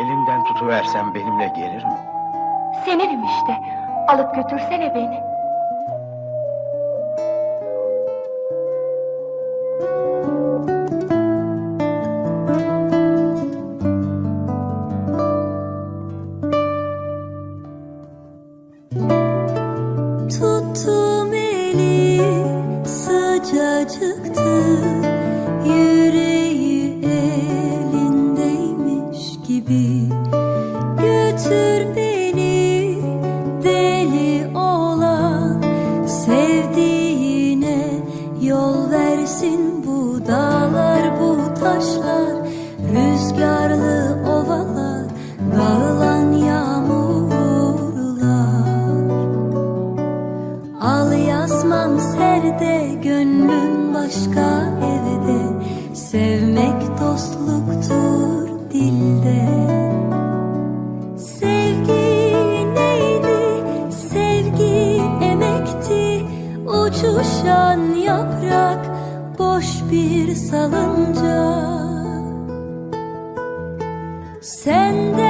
Elimden tutuversem benimle gelir mi? Seninim işte. Alıp götürsene beni. Tuttum eli sıcacıktı başka evde Sevmek dostluktur dilde. Sevgi neydi? Sevgi emekti. Uçuşan yaprak boş bir salıncak Senden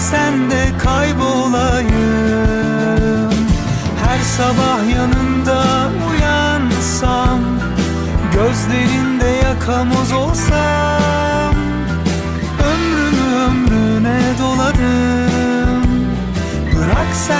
sen de kaybolayım. Her sabah yanında uyansam Gözlerinde yakamoz olsam Ömrümü ömrüne doladım Bırak sen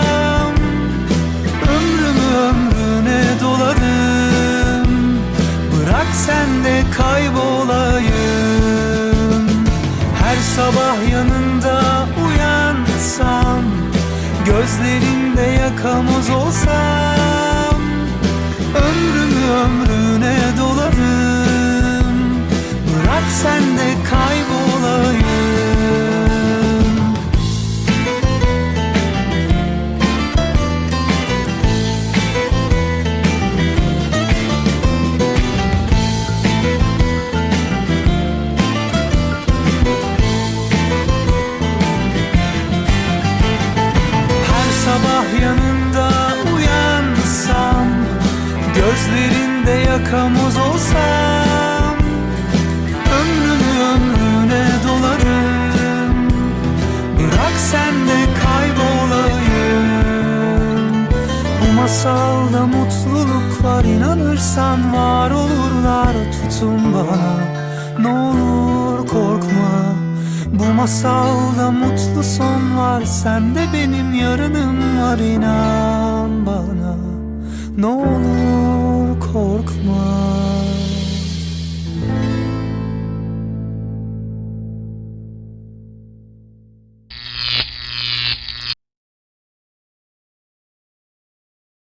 sabah yanında uyansam Gözlerinde yakamoz olsam Ömrümü ömrüne masalda mutluluk var inanırsan var olurlar. Tutun bana Ne olur korkma. Bu masalda mutlu son var Sen de benim yarınım var inan bana. Ne olur korkma